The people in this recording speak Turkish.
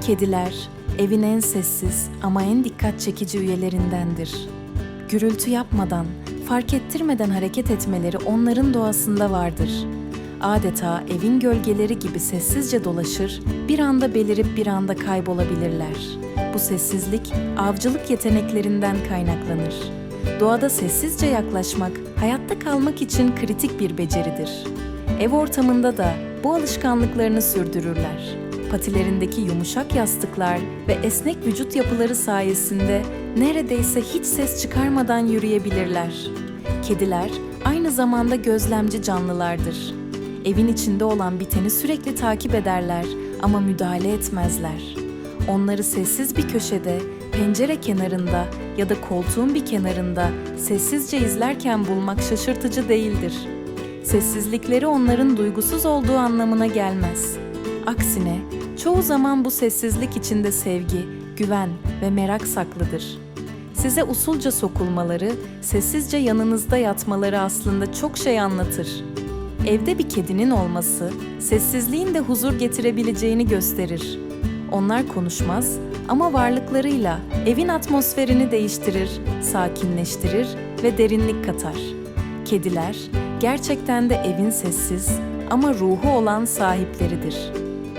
Kediler evin en sessiz ama en dikkat çekici üyelerindendir. Gürültü yapmadan, fark ettirmeden hareket etmeleri onların doğasında vardır. Adeta evin gölgeleri gibi sessizce dolaşır, bir anda belirip bir anda kaybolabilirler. Bu sessizlik avcılık yeteneklerinden kaynaklanır. Doğada sessizce yaklaşmak, hayatta kalmak için kritik bir beceridir. Ev ortamında da bu alışkanlıklarını sürdürürler. Patilerindeki yumuşak yastıklar ve esnek vücut yapıları sayesinde neredeyse hiç ses çıkarmadan yürüyebilirler. Kediler aynı zamanda gözlemci canlılardır. Evin içinde olan biteni sürekli takip ederler ama müdahale etmezler. Onları sessiz bir köşede, pencere kenarında ya da koltuğun bir kenarında sessizce izlerken bulmak şaşırtıcı değildir. Sessizlikleri onların duygusuz olduğu anlamına gelmez. Aksine çoğu zaman bu sessizlik içinde sevgi, güven ve merak saklıdır. Size usulca sokulmaları, sessizce yanınızda yatmaları aslında çok şey anlatır. Evde bir kedinin olması, sessizliğin de huzur getirebileceğini gösterir. Onlar konuşmaz ama varlıklarıyla evin atmosferini değiştirir, sakinleştirir ve derinlik katar. Kediler gerçekten de evin sessiz ama ruhu olan sahipleridir.